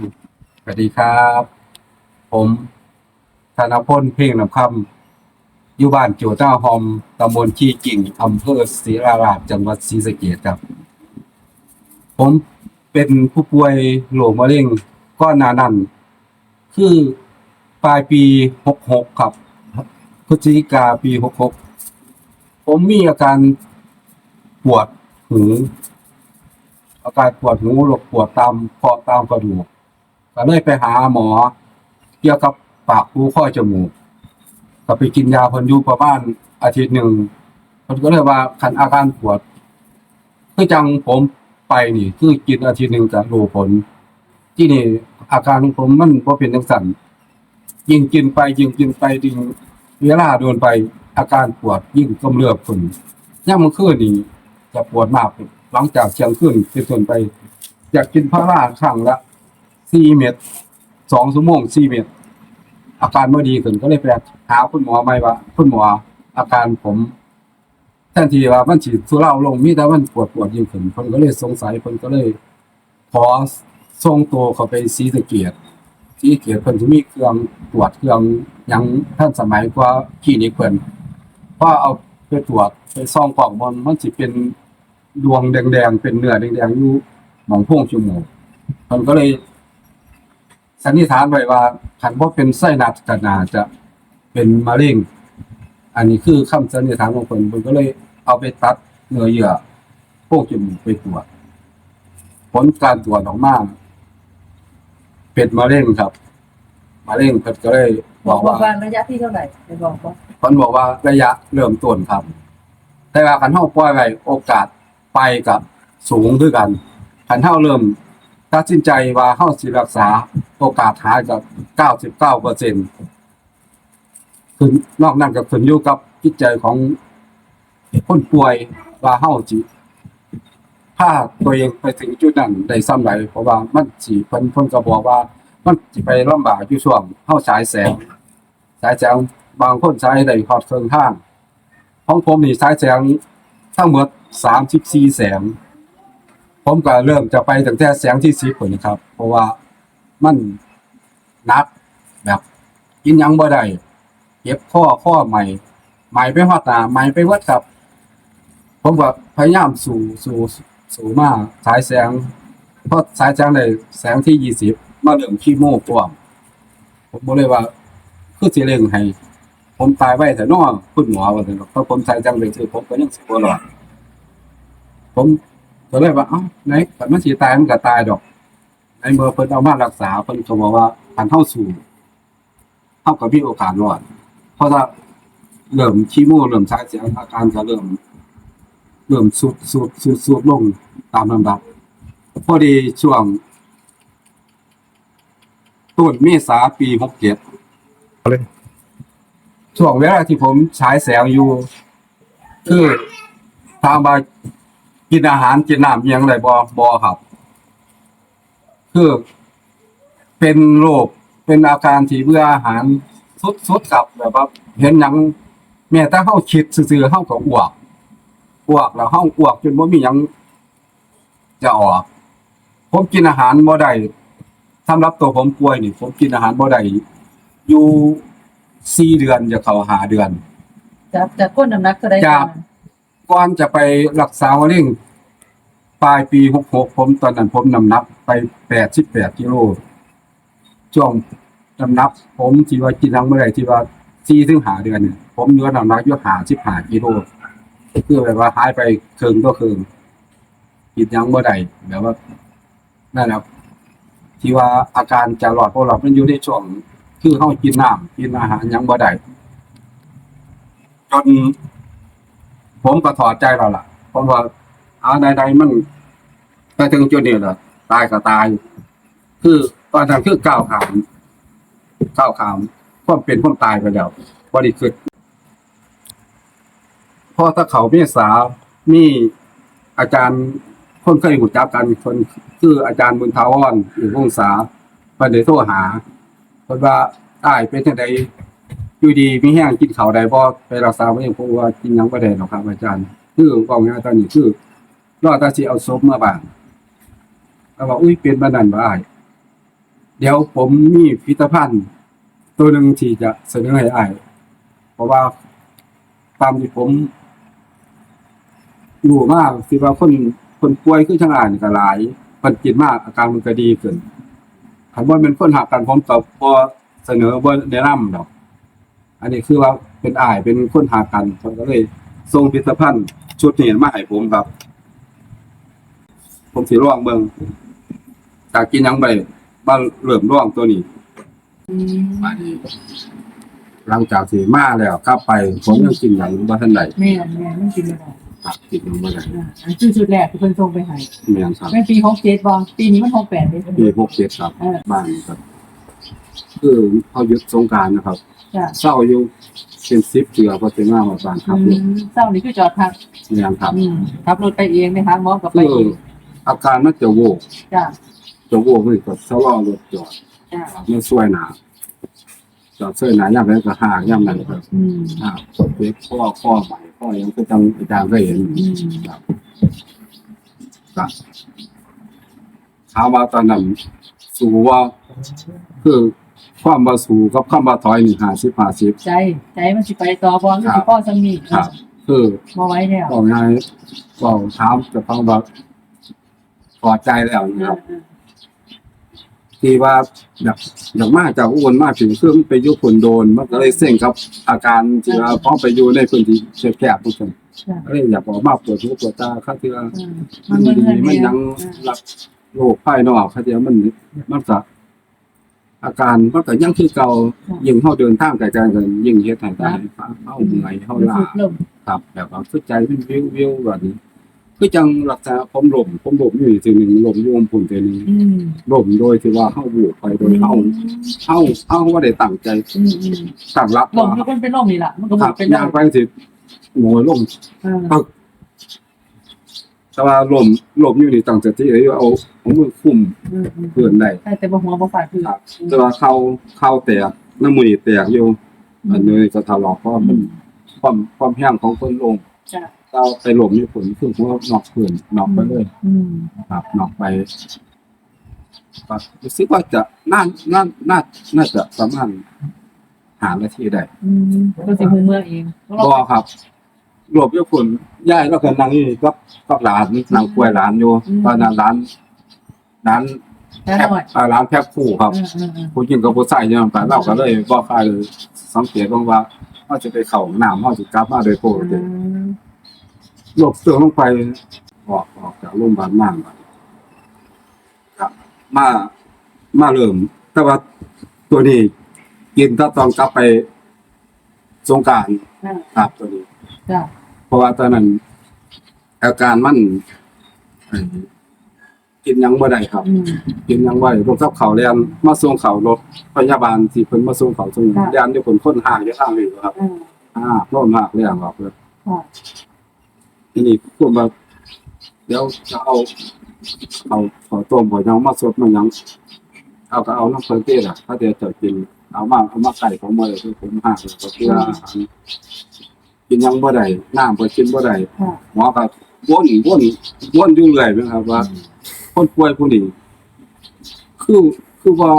สวัสดีครับ ผมธนพลเพ่งนำคำอยู่บ้านโจเจ้าหอมตำบลขี้กิ่งอำเภอศรีราชาจังหวัดศรีสะเกษครับ ผมเป็นผู้ป่วยโรคมะเร็งก้อนหนานันคือปลายปี66ครับพฤศจิกาปี66ผมมีอาการปวดหูอาการปวดหูหลกปวดตามคอตามกระดูก ก็เลยไปหาหมอ เกี่ยวกับปากหูข้อจมูก ก็ไปกินยาเพิ่นอยู่ประมาณอาทิตย์หนึ่งเพิ่นก็เลยว่าคันอาการปวดคือจังผมไปนี่ คือกินอาทิตย์หนึ่งจะรู้ผล ที่นี่อาการของผมมันบ่เป็นจังซั่นยิ่งกินไปยิ่งกินไปยิ่งเวลาโดนไปอาการปวดยิ่งกำเริบขึ้นยามมื้อคืนนี่จะปวดมากหลังจากเที่ยงคืนเป็นต้นไป อยากกินพาราครั้งละ สี่เม็ดสองชั่วโมงสี่เม็ดอาการไม่ดีขึ้นก็เลยไปหาคุณหมอใหม่ว่า คุณหมออาการผมแทนที่ว่ามันฉีดสุราลงมีแต่มันปวดปวดยิ่งขึ้นคนก็เลยสงสัยคนก็เลยขอส่งตัวเขาไปซีสเกียรซีสะเกียรคนที่มีเครื่องตรวจเครื่องยังท่านสมัยกว่าคลินิกเพิ่นพอเอาไปตรวจไปซ่องกล่องมันมันสิเป็นดวงแดงๆเป็นเนื้อแดงๆอยู่หมองโพรงจมูกมันก็เลย สันนิษฐานไว้ว่าคันบ่เป็นไส้หนัดก็น่าจะเป็นมะเร็ง อันนี้คือคำสันนิษฐานของคนเพิ่นก็เลยเอาไปตัดเนื้อเยื่อโพวกจมูกไปตรวจผลการตรวจออกมาเป็นมะเร็งครับมะเร็งเพิ่นก็เลยบบออกกว่าว่าระยะที่เท่าไหร่ไปบอกว่าเพิ่นบอกว่าระยะเริ่มต้นครับ แต่ว่าคันเฮาปล่อยไว้โอกาสไปกับสูงคือกันคันเฮาเริ่ม ตัดสินใจว่าเฮาสิรักษาโอกาสหายกับ99เปอร์เซ็นต์คือนอกนั้นก็ขึ้นอยู่กับจิตใจของคนป่วยว่าเฮาสิพาตัวเองไปถึงจุดนั้นได้ซ้ำไหนเพราะว่ามันสิเพิ่นเพิ่นก็บอกว่า มันสิไปลำบากอยู่ช่วงเฮาฉายแสง สายแสงบางคนใช้ได้ฮอดเครื่องทางของผมนี่สายแสงทั้งหมด34แสง ผมก็เริ่มจะไปตั้งแต่แสงที่10พุ่นนะครับ เพราะว่ามันนักแบบกินยังบ่ได้เจ็บข้อข้อใหม่ ใหม่ไปฮอดหน้าใหม่ไปวัดครับ ผมก็พยายามสู่สู่สู่มาสายแสงเพอสายแสงได้แสงที่20มาเริ่มคีโมกว้าผมบ่เลยว่า คือสิเร่งให้ผมตายไว้แต่นอคุณหมอว่าแต่นเพราะผมใส่จังเลยคือผมก็ยังสิบ่รอดผม ก็เลยว่าเอ้าไหนแต่มันสิตายมันก็ตายดอกในเมื่อเพิ่นเอามารักษาเพิ่นก็บอกว่าคันเฮาสู้เฮาก็มีโอกาสรอด เพราะถ้าเริ่มคีโมเริ่มช้เสียงอาการก็เริ่ม เริ่มสุดสุดสุดสุดลงตามลำดับ พอดีช่วงต้นเมษาปี67ช่วงเวลาที่ผมฉายแสงอยู่ คือทางบา กินอาหารกินน้ำอิหยังไรบอบอครับ คือ เป็นโรคเป็นอาการที่เบื่ออาหารสุดๆกับแบบว่าเห็นหยังแม้แต่เฮาคิดซื่อๆเฮาก็อ้วกอ้วกแล้วเฮาอ้วกจนบ่มีหยังจะออกผมกินอาหารบ่ได้สำหรับตัวผมป่วยนี่ ผมกินอาหารบ่ได้อยู่สี่เดือนจะเข้าหาเดือนจากจากก้นน้ำหนักเท่าไหร่จาก ก่อนจะไปรักษามะเร็งปลายปีหกหกผมตอนนั้นผมน้ำหนักไปแปดสิบแปดกิโลช่วงน้ำหนักผมที่ว่ากินทั้งเมื่อไรที่ว่าสี่ถึงหาเดือนเนี่ยผมเหลือน้ำหนักอยู่หาสิบหากิโลคือแบบว่าหายไปเคิงก็เคิงกินยังเมื่อไรแบบว่านั่นแหละครับที่ว่าอาการจะหลอดพราะเรามันอยู่ในช่วงคือเฮากินน้ำกินอาหารยังบ่ได้จน ผมก็ถอดใจแล้วล่ะเพราะว่าอาใดๆมันไปถึงจุดนี้แล้วตายก็ตาย คือตอนนั้นคือก้าวขามก้าวขามความเป็นความตายไปแล้วบ่ได้คิดเพราะถ้าเขาเมษามีอาจารย์คนเคยหูจักกันคนคืออาจารย์บุญทาวรหรือวงศาเพิ่นได้โทรหาเพิ่นว่าตายเป็นจังได อยู่ดีมีแห้งกินเขาวได้บ่ไปรักษาบ่ยังเพราะว่ากินหยังบ่ได้หรอกครับอาจารย์ คือเว้าง่ายตอนนี้คือรอตาสิเอาศพมาบ้านแล้วว่าอุ้ยเป็นบ่นั่นบ่อ้ายเดี๋ยวผมมีผลิตภัณฑ์ ตัวหนึ่งที่จะเสนอให้อ้ายเพราะว่าตามที่ผมรู้มากที่ว่าคนคนป่วยคือทางอ่านก็หลายมันกินมากอาการมันก็ดีขึ้นคันว่าเป็นคนหักกันผมก็บ่เสนอบ่แนะนำดอก อันนี้คือว่าเป็นอ้ายเป็นคนหากันผมก็เลยส่งผลิตภัณฑ์ชุดนี้มาให้ผมครับ ผมสิลองเบิ่งจากกินหยังไปมาเริ่มลองตัวนี้อืมมาดีหลังจากที่มาแล้วกลับไป ผมยังกินหยังบ่ทันได้แม่นแม่นมันกินไม่ได้ครับกินหยังบ่ได้อ่าอันคือชุดแรกที่เพิ่นส่งไปให้แม่นครับแม่นปี67บ่ปีนี้มัน68เด้ปี67ครับ เออ บ้านครับ คือเขาหยุดสงกรารนะครับ จ้ะเศร้าอยู่เป็น10เทื่อพอสิมาฮอดบ้านครับอืมเช้านี้คือจอดพักแม่นครับอืมขับรถไปเองไหมคะหมอกับไปคือเองอาการมันจะโวกจ้ะจะโวกนี่ก็ชะลอรถจอดจ้ะมันช่วยหนาจอดช่วยหนาย่ำแล้วก็หากย่ำนั้นก็อืมหากกดเล็กข้อข้อใหม่ข้อยังก็จังอาจารย์ก็เห็นอืมครับก็ถามว่าตอนนั้นสู่ว่าคือ ความมาสู่กับความมาถอยนี่ห้าสิบห้าสิบใจใจมันสิไปต่อบ่คือสิพ่อซังนี่ครับ คือบ่ไหว้แล้วบอกง่ายบอกถามจะฟังว่าพอใจแล้วนะครับ ที่ว่าอยากอยากมากจากอุบลมากถึงคือมันไปอยุคนโดน มันก็เลยเสี่ยงกับอาการที่ว่าพอไปอยู่ในพื้นที่แคบๆทุกคนจ้ะก็เลยอยากบอกมาปวดหัวปวดตาข้าที่ว่าอืมมัมันนดีเงินมันเดือนยังรักโรคภายนอกข้าที่ว่ามันมันก็ อาการมันก็ยังคือเก่ายิ่งเฮาเดินทางไกลๆกันยิ่งเฮ็ดให้ตายเฮาเมื่อยเฮาล้าสุดลมครับแบบว่าคือใจมันวิววิวแบบนี้คือจังรักษาผมหลมผมหลมอยู่ทีหนึ่งหลมอยู่อมพุ่นทีหนึ่งอืมหลมโดยที่ว่าเฮาบูบไปโดยเฮาเฮาเฮาว่าได้ตั้งใจอืมอืมตั้งรับลมว่าที่มันเป็นลมนี่ล่ะมันก็คบ่รับเป็นลย่างมไปสิโหยลมเออปึ๊ก แต่ว่าลมลมอยู่นี่ตั้งสติเลยว่าเอาเอามือคุมอืมอืมเพื่อนได้แต่แต่บ่หัวบ่ฟาดคือครับแต่ว่าเข้าเข้าแตกน้ำมือนี่แตกอยู่อันนี้ก็ทะเลาะเพราะมันความความแห้งของคนลงจ้ะเราไปหลบมีผลคือหัวนอกเพื่อนนอกไปเลย อืมครับนอกไปก็รู้สึกว่าจะน่าน่าน่าน่าจะประมาณหานาทีได้อืมก็สิฮู้เมื่อเองเพราะเราก็ครับ รวบยกคนย่ายแล้วก็นั่งอยู่กับกับหลานนั่งกล้วยหลานอยู่ตอนนั้นหลานหลานแค่แทบหน่อยอ่าหลานแทบคู่ครับอืมอืมอืมผู้หญิงกับผู้ชายเนี่ยไปเราก็เลยบ่ค่อยสังเกตว่าว่าเขาจะไปเข้าน้ำเขาจะกลับมาโดยปกติอืมหลบเสือลงไปออกออกจากโรงพยาบาลม่านมาครับมามาเริ่ม แต่ว่าตัวนี้กินถ้าตอนกลับไปสงกรารอ่าครับตัวนี้ จ้ะ เพราะว่าตอนนั้น อาการมันเอ่อกินหยังบ่ได้ครับอืมกินหยังบ่ได้รถกับเขาวเรียนมาส่งเขารถพยาบาลที่เพิ่นมาส่งเขาส่งค่ะเรียนอยู่คนคนห่างอยู่ทางนี้ครับอ่าอ่าโน่นมากเรียงครับเพิ่นค่ะทีนี้พวกมาเดี๋ยวจะเอาเอาขอต้มขอยังมาสดมายังเอาก็เอาน้ำเพิ่นเตี้ยล่ะถ้าเดี๋ยวจะกินเอามาเอามาไก่ของมื้อคือผมห่างเลยก็คืออาหาร กินหยังบ่ได้น้ำบ่กินบ่ได้ค่ะหมอก็วนวนวนอยู่เรื่อยนะครับว่า คนป่วยผู้นี้คือคือว่า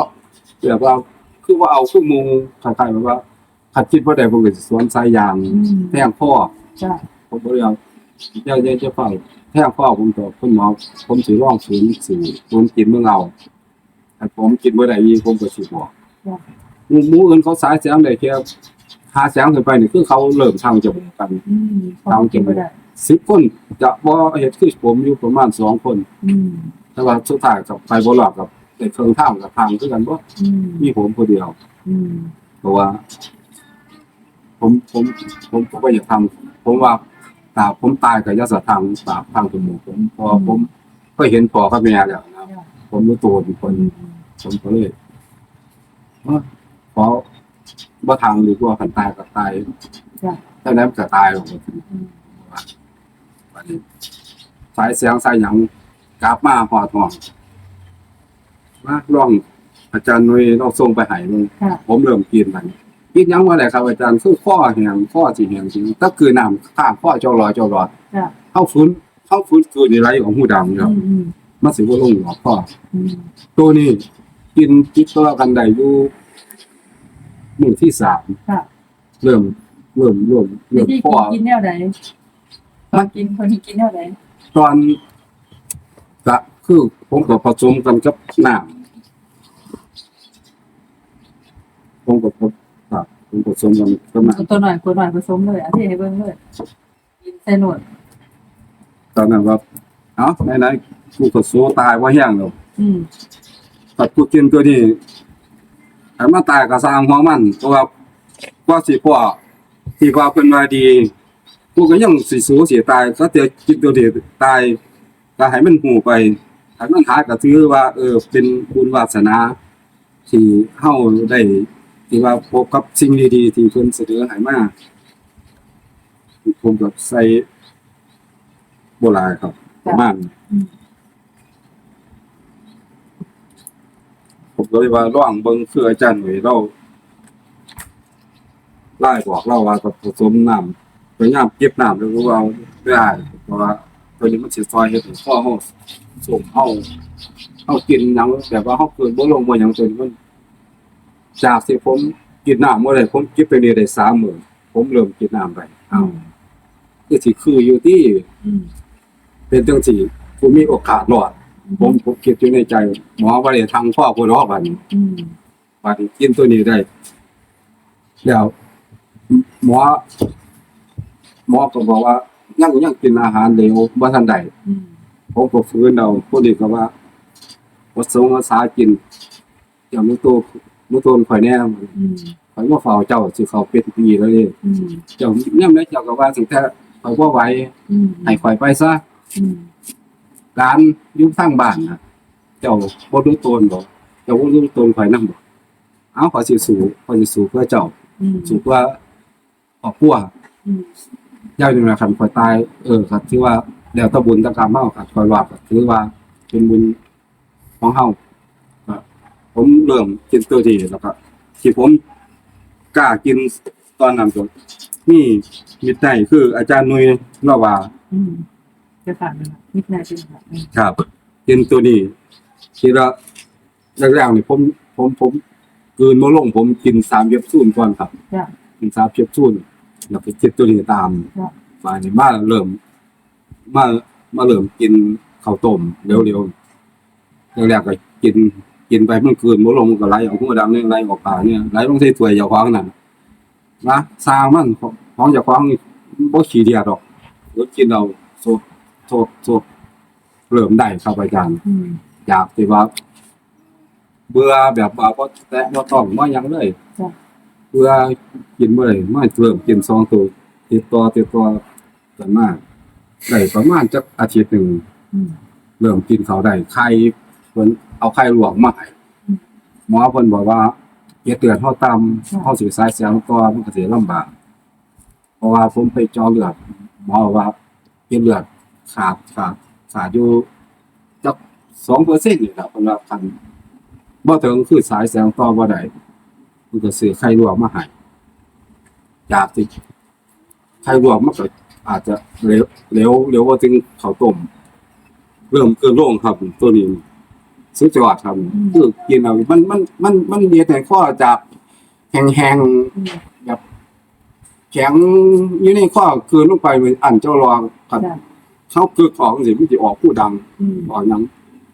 แบบว่าคือว่าเอาคือหมูคล้ายๆแบบว่าขัดจิตบ่ได้ผมก็สิสวนสายยางอืมแทงคอจ้ะผมบ่ได้เอาอย่าอย่าจะฟังแทงคอผมต่อคุณหมอผมสิร้องฝืนสู่ผมกินเมื่อเอาแต่ผมกินบ่ได้อีกผมก็สิบอกจ้ะหมู่หมู่อื่นเขาสายแสงได้แค่ หาแสงขึ้นไปนี่คือเขาเริ่มทางจมูกกันอืมเขากินสิบคนจะบ่เฮ็ดคือผมอยู่ประมาณสองคนแต่ว่าสุดท้ายกับไปบ่รอดกับในเครื่องทากับทางคือกันบ่มีผมผู้เดียวเพราะว่าผมผมผมผมก็อยากทำผมว่าตาผมตายกับยาสะทางตาทางจมูกผมพอผมก็เห็นพ่อกับแม่แล้วนะผมรู้ตัวเป็นคนผมก็เลยว่าขอ บ่ทางดีกว่าคันตายก็ตายจ้ะถ้านั้นก็ตายหรอกอืมวันนี้สายเสียงสายหยังกลับมาพอทองมาลอง อาจารย์นุ้ยเราส่งไปให้มึงค่ะผมเริ่มกินมันกินหยังว่าอะไรครับ อาจารย์คือข้อแหงข้อสิแหงจริงก็คือน้ำข้างข้อเจ้าลอยเจ้าลอยจ้ะเข้าฟื้นเข้าฟื้นคือในไรของหูดำคอืรับมอืมมันสิบ่ลงหัวข้ออืมตัวนี้กินจิตต่อกันได้อยู่ มื้อที่สามค่ะ เริ่มเริ่มเริ่มวิเริ่มธีพ่อ กินกินแนวใดตอนกินคนที่กินแนวใดตอนก็คือผมก็ผสมกันกับน้ำผมก็ผสครับผมผสมกันกับน้ตัวหน่อยตัวหน่อยผสมเลยอันที่ให้เบิ่งเลยกินใส่หนวดำตอนนั้นว่าเอ้าไหนๆกูก็โซตายว่าแห้งแล้วอืม ตัดกูกินตัวนี้ ให้มาตายก็สร้างหัวมันเพราะว่าว่าสิพ่อที่ว่าเพิ่นว่าดีกูก็ยังสิสูสิตายก็เดี๋ยวกินตัวนี้ตายก็ให้มันหูไปให้มันหาก็ถือว่า เออ เป็นบุญวาสนาที่เฮาได้ที่ว่าพบกับสิ่งดีๆที่เพิ่นเสนอให้มาผมก็ใส่โบราณครับประมาณ อืม ผมก็เลยว่าร่องเบิ่งคืออาจารย์หน่วยเราไล่บอกเราว่ากับผสมน้ำพยายามเก็บน้ำแล้วก็เอาไม่ได้เพราะว่าตัวนี้มันสิซอยเฮ็ดให้ข้อเฮาส่งเฮาเฮากินหยังแบบว่าเฮาเกินบ่ลงบ่หยังตัวนี้มันจากที่ผมกินน้ำเมื่อไรผมกินไปเรื่อยได้สามมื้อผมเริ่มกินน้ำไปอือ้าวมคือสิคืออยู่ที่อืมเป็นจังซี่ผมมีโอกาสรอด ผมผมคิดอยู่ในใจ หมอว่าได้ทางพ่อผู้รอบัดนี้อืมบัดนี้กินตัวนี้ได้แล้วหมอ หมอก็บอกว่ายังยังกินอาหารเหลวบ่ทันได้อืมผมก็ฟื้นเอาผู้นี้ก็ว่าวัดสงภาษากินอย่ามุตัวมุตัวข่อยแน่อืมข่อยว่าเฝ้าเจ้าสิเขาเป็นปีแล้วนี่อืมเจ้าเนี่ยามใดเจ้าก็ว่าสิแต่ข่อยบ่ไหวอืมให้ข่อยไปซะ อืมการอยู่ทางบ้านน่ะเจ้าบ่รู้ตนบ่เจ้าบ่รู้ตนข่อยนำบ่เอาข่อยสิสู้ข่อยสิสู้เพื่อเจ้าอืมสู้เพื่อครอบครัวอืมยาวอยู่นะคันข่อยตาย เออครับถือว่าแล้วแตะบุญแตะกรรมเฮาครับข่อยว่าก็ถือว่าเป็นบุญของเฮาก็ผมเริ่มกินตัวที่แล้วก็ที่ผมกล้ากินตอนนั้นจนนี่มิตรใดคืออาจารย์นุ้ยเล่าว่าอืม จะผ่านเลยมิดนายเป็นแบบนี้ครับกินตัวนี้คิดว่าแรกๆนี่ผมผมผมกลืนมาลงผมกินสามเย็บซูนก่อนครับจ้ะกินสามเย็บซูนแล้วก็กินตัวนี้ตามครับมานี่มาเริ่มมามาเริ่มกินข้าวต้มเร็วๆแรกๆก็กินกินไปมันกลืนมาลงมันก็ไหลออกหัวดำเนี่ยไหลออกปากเนี่ยไหลลงใส่ถ้วยอย่าควางนั่นนะสร้างมันของอย่าควางนี่บ่ขี้เดียดดอกรถกินเอาโซด โซดโซดเริ่มได้ครับอาจารย์อืมอยากที่ว่า เบื่อแบบว่าบ่แตะบ่ต้องมาหยังเลยจ้ะ เบื่อกินบ่ได้มาเริ่มกินสองตัวติดต่อติดต่อกันมาได้ประมาณจักอาทิตย์หนึง อืม เริ่มกินข้าวได้ไข่เพิ่นเอาไข่ลวกมาให้อืมหมอเพิ่นบอกว่าเกล็ดเลือดเฮาต่ำค่ะ เฮาสิสายเสียงก็มันก็สิลำบากเพราะว่าผมไปเจาะเลือดหมอบอกว่าเกล็ดเลือด ขาดขาดขาดอยู่จัก2%นี่ครับเพิ่นว่าคันบ่ถึงคือสายแสงต่อบ่ได้เพิ่นก็ซื้อไข่ลวกมาให้อยากสิไข่ลวกมันก็อาจจะเหลวเหลวเหลวกว่าถึงเขาต้มเริ่มเกินโล่งครับ ตัวนี้สุดยอดครับคือกินเอามันมันมันมันเรียนแต่ข้อจากแห้งแห้งอืมๆแบบแข็งอยู่ในข้อคืนลงไปมือนอันเจ้ารองครับ เขาคือของสิมันจะออกผู้ดังอืมออกหยัง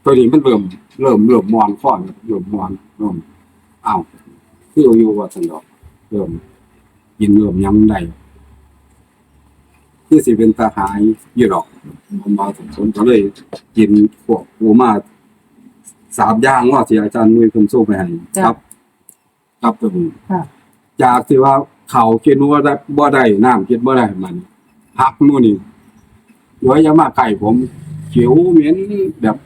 ตัวนี้มันเริ่มเริ่มเริ่มมอนข้อเริ่มมอนเริ่มอ้าวคืออยู่ว่าสันดอกเริ่มกินเริ่มหยังได้คือสิเป็นตาหายอยู่ดอกผมมาถึงผมก็เลยกินพวกปูมาสามอย่างว่าที่อาจารย์นุ้ยคุณสู้ไปให้ครับ ครับผมค่ะจากที่ว่าเขากินว่าได้บ่ได้น้ำกินบ่ได้มันพักนู่นนี่ ย้อยอยามาไก่ผมเขียวเหม็นแบบ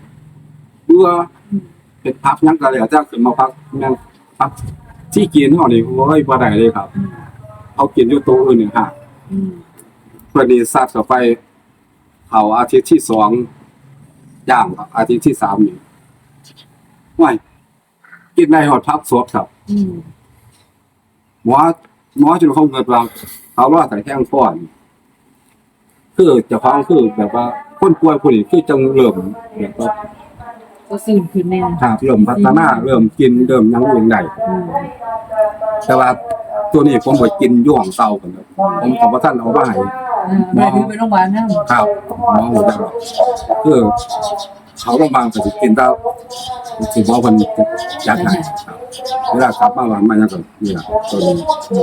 เบื่ออืมเป็นพักหยังก็แล้วแต่ขึ้นมาพักแม่นพักที่กินเฮานี่โอ้ยบ่ได้เลยครับอืมเขากินอยู่ตัวอื่นนี่ฮะอืมเพื่อนนี่ซัดเข้าไปเขาอาทิตย์ที่สองย่างครับอาทิตย์ที่สามนี่ว่ายกินในหอดพักสดครับอืมหมอหมอจนเขาเกิดว่าเขาว่าแต่แห้งก้อน คือเจะฟังคือแบบว่าคนป่วยผู้นี้คือจังเริ่มแบบว่าก็ซื่นขึ้นแน่ครับเริ่มพัฒนาเริ่มกินเริ่มหยังเองได้อืมแต่ว่าตัวนี้ผมก็กินอยู่ของเตากันครับผมขอประท่านเอามาให้ เออแม่ถือไปโรงพยาบาลนั่งครับหมอหัวใจคือเขาโรงพยาบาลก็สิกินแต่สิบ่เพิ่นจัดให้ครับเวลากลับมาบ้านมายังก็นี่ล่ะตัวนี้อื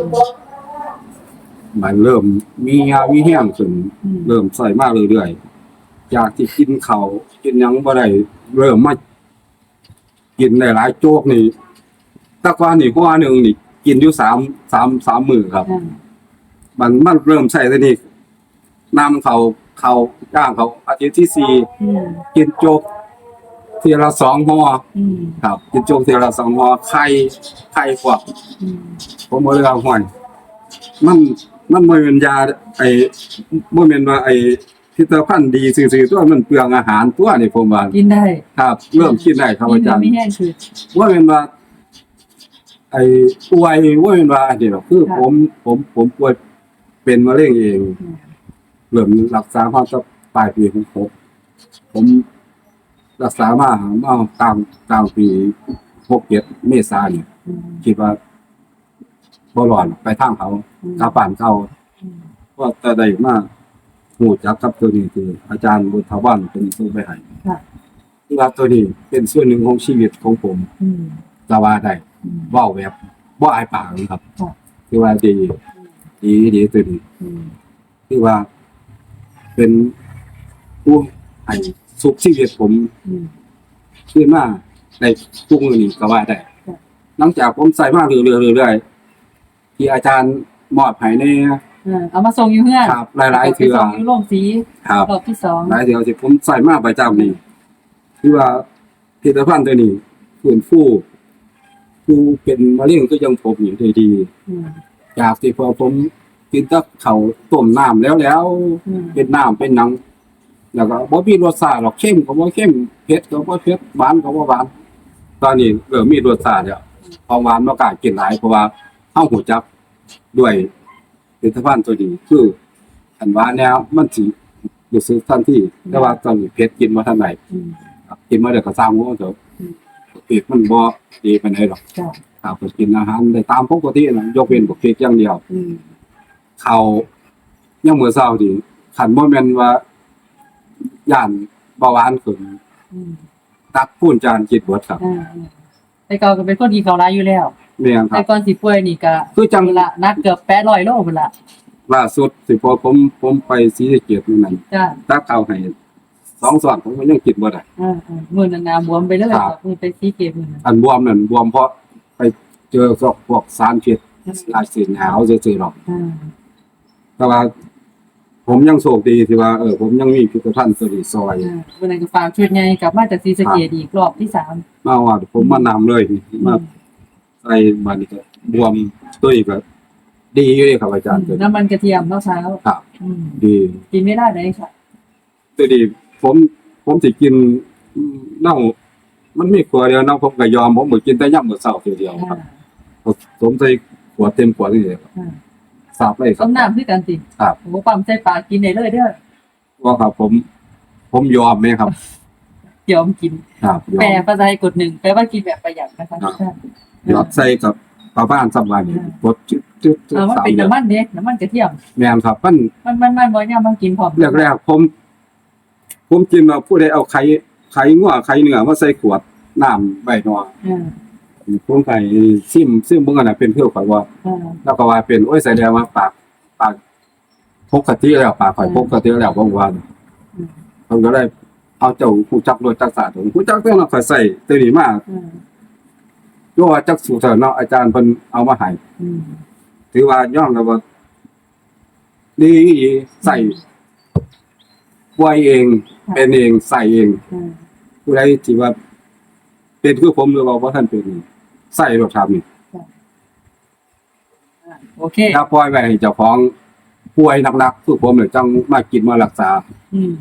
มมันเริ่มมียามีแห้งขึ้นอืม เริ่มใส่มากเรื่อยๆจากที่กินข้าวกินหยังบ่ได้เริ่มมากินได้หลายโจกนี่แตะกว่านี่หัวหนึงนี่ กินอยู่สามสามสามมื้อครับอ่ามันมันเริ่มใส่ตัวนี้นำเขาเขาจ้างเขาอาทิตย์ที่สี่อืมกินโจกทีละสองห่ออืมครับ กินโจกทีละสองห่อไข่ไข่ขวบ อืมผมบ่ได้เอาห่วยมัน มันบ่เป็นยาไอ้บ่แม่นว่าไอ้พิพิธภัณฑ์ดีซื่อๆตัวมันเปลืองอาหารตัวนี่ผมว่ากินได้ครับ เริ่มคิดได้ครับอาจารย์ไม่แห้งคือว่าแม่นว่าไอ้ป่วยว่าแม่นว่าอันนี้หรอกคือค่ะผมผมผมป่วยเป็นมะเร็งเองอืมเริ่มรักษามาตั้งปลายปีของผมผมรักษามาเมื่อกลางกลางปีหกเจ็ดเมษายนเนี่ยอืมคิดว่า บ่รอดไปทางเขาอืมกลับบ้านเขาอืมว่าแต่ได้มาหูจักกับตัวนี้คือ อาจารย์บุญทวันเป็นผู้ไปให้ค่ะ ที่ว่าตัวนี้เป็นส่วนหนึ่งของชีวิตของผมอืมก็ว่าได้อืม เว้าแบบบ่อายปากนะครับค่ะ คือว่าดีดีดีตัวนี้ อืมคือว่า เป็นผู้ให้สุขชีวิตผมอืม ขึ้นมาในทุกมือนี้ก็ว่าได้ ค่ะ หลังจากผมใส่มาเรื่อยๆเรื่อยๆ ที่อาจารย์มอบให้ในเออเอามาส่งอยู่เพื่อนครับหลายๆเทื่อไปส่งอยู่โรงสีครับรอบที่สองหลายเทื่อที่ผมใส่มาประจำนี่คือว่าผลิตภัณฑ์ตัวนี้ฟื้นฟูผู้เป็นมะเร็งก็ยังผมอยู่ได้ดีอืมจากที่พอผมกินแตะเขาวต้มน้ำแล้วแล้ว อืมเป็นน้ำเป็นหนัง แล้วก็บ่มีรสชาติหรอกเข้มก็บ่เข้มเผ็ดก็บ่เผ็ดหวานก็บ่หวาน ตอนนี้เริ่มมีรสชาติแล้วของหวานบ่กล้ากินหลายเพราะว่าเฮาหูจัก ด้วยผลิตภัณฑ์ตัวนี้คืออันหวานแล้วมันสิรู้สึกทันทีแต่ว่าตอนนี้เผ็ดกินบ่ทันไหนอืมครับกินมาเดี๋ยวก็สร้างหัวเถอะอืมเผ็ดมันบ่ดีปานใดหรอกจ้ะครับก็กินอาหารได้ตามปกตินะยกเว้นบ่เผ็ดอย่างเดียวอืมเขายังมื้อเช้านี่คันบ่แม่นว่าย่านเบาหวานขึ้นอืมตักพูนจานจิตเบิดครับอ่าอ่าแต่เก่าก็เป็นคนที่เขาร้ายอยู่แล้ว แม่นคแต่รับ ก่อนสิป่วยนี่ก็คือจังเวลานักเกือบ800โลพุ่นละล่าสุดสิพอผมผมไปศรีสะเกษมื้อนั้นจ้ะตักเอาให้สองส่วนผมก็ยังกินบ่ได้อ่าอ่ามื้อนั้นน่ะบวมไปเลยครับ มื้อไปซีเกมมื้อนั้นอันบวมนั่นบวมเพราะไปเจอพวกพวกสารพิษหลายสิ่งหาวซื่อๆหรอก อ่าแต่ว่า ผมยังโชคดีที่ว่าเออผมยังมีพิพิธภัณฑ์ตัวนี้ซอยอ่ามื้อนั้นก็ฝากชุดใหญ่กลับมาจากศรีสะเกษอีกรอบที่สาม มาว่าผมมานำเลย มา ใส่บัดนก็บวมตัวนี้ก็ดีอยู่เลยครับอาจารย์ตัวนี้น้ำมันกระเทียมมะพร้าวครับอืมดีกินไม่ได้เลยค่ะ ตัวนี้ผมผมสิกินอืมเน่ามันมีขวดเดียวเนาะผมก็ยอมผมบ่กินแต่ย่ำมื้อเช้าทีเดียวคอ่ารับผมใส่ขวดเต็มขวดนี่เลยครับอ่าทราบเลยครัต้บ มน้ำคือกันสิครับ โอ้ปั๊มใส่ปากกินได้เลยเด้อว่าครับผม ผมยอมไหมครับ ยอมกิน ครับยอแปลม ภาษาไทยกดหนึ่งแปลว่ากินแบบประหยัดนะคะทุกท่าน หยอดใส่กับปลาบ้านสับวันนี่กดจุดจุดจุดเอามันสามเป็นเดือนน้ำมันเด็กน้ำมันกระเทียม แม่นครับมันมันมันมันบ่เนี่ยมันกินพร้อมแรกๆผม ผมกินมาผู้ใดเอาไข่ไข่งัวไข่เนื้อมาใส่ขวดน้ำใบนออ่าผมไข่ซิมซิมเบิ่งกันน่ะเป็นเพื่อข่อยว่าอ่าแล้วก็ว่าเป็นโอ้ยแสดงว่าปากปากปกติแล้วปากข่อยปกติแล้วบ่ว่าอืม ผมก็ได้เอาเจ้าผู้จักรถจักรศาสตร์ผมผู้จักรเท่านั้นข่อยใส่ตัวนี้มาอ่าโยว่าจักสูเถอะเนาะอาจารย์เพิ่นเอามาให้อืมถือว่ายอมแล้วว่าดีใส่ป่วยเอง เป็นเองใส่เองอ่าผู้ใดที่ว่า เป็นคือผมหรือว่าบ่ท่านเป็นนี่ใส่รถทำนี่อ่าโอเคถ้าปล่อยไว้ให้เจ้าของป่วยหนักๆคือผมเนี่ยจังมากินมารักษาอืม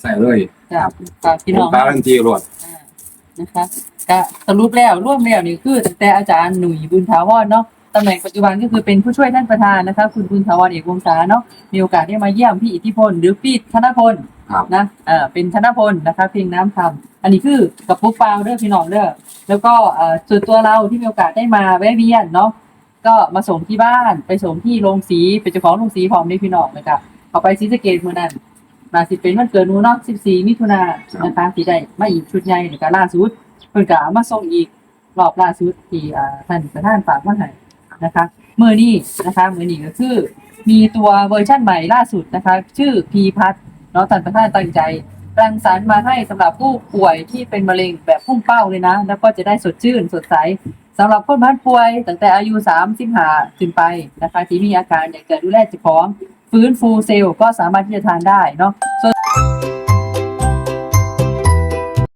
ใส่เลยจ้ะฝากพี่ผน้มองการันตีรถอ่า นะคะก็สรุปแล้วร่วมแล้วนี่คือตั้งแต่อาจารย์หนุ่ยบุญถาวรเนาะตำแหน่งปัจจุบันก็คือเป็นผู้ช่วยท่านประธานนะคะ คุณคุณถาวรเอกวงศาเนาะมีโอกาสได้มาเยี่ยมพี่อิทธิพล หรือพี่ธนพลครับ นะเออเป็นธนพลนะคะเพียงน้ำคำอันนี้คือกับปุ๊กเปล่าเด้อพี่น้องเด้อแล้วก็เอ่อส่วนตัวเราที่มีโอกาสได้มาแวะเวียนเนาะก็มาส่งที่บ้านไปส่งที่โรงสีเป็นเจ้าของโรงสีพร้อมด้วยพี่น้องเลยค่ะเอาไปศรีสะเกดมื้อนั้น มาสิเป็นวันเกิดหนูเนาะ14 มิถุนายนนะคะสีได้มาอีกชุดใหญ่ในการล่าสุดเพิ่นก็เอามาส่งอีกรอบล่าสุดที่อ่าท่านประธานฝากมาให้นะคะมื้อนี้นะคะมื้อนี้ก็คือมีตัวเวอร์ชั่นใหม่ล่าสุดนะคะ ชื่อพีพัทเนาะท่านประธานตั้งใจรังสรรค์มาให้สำหรับผู้ป่วยที่เป็นมะเร็งแบบพุ่งเป้าเลยนะ แล้วก็จะได้สดชื่นสดใสสำหรับคนบ้านป่วย ตั้งแต่อายุ3 5ขึ้นไปนะคะที่มีอาการอยากจะดูแลเจ้าของฟื้นฟูเซลล์ก็สามารถที่จะทานได้เนาะส่วน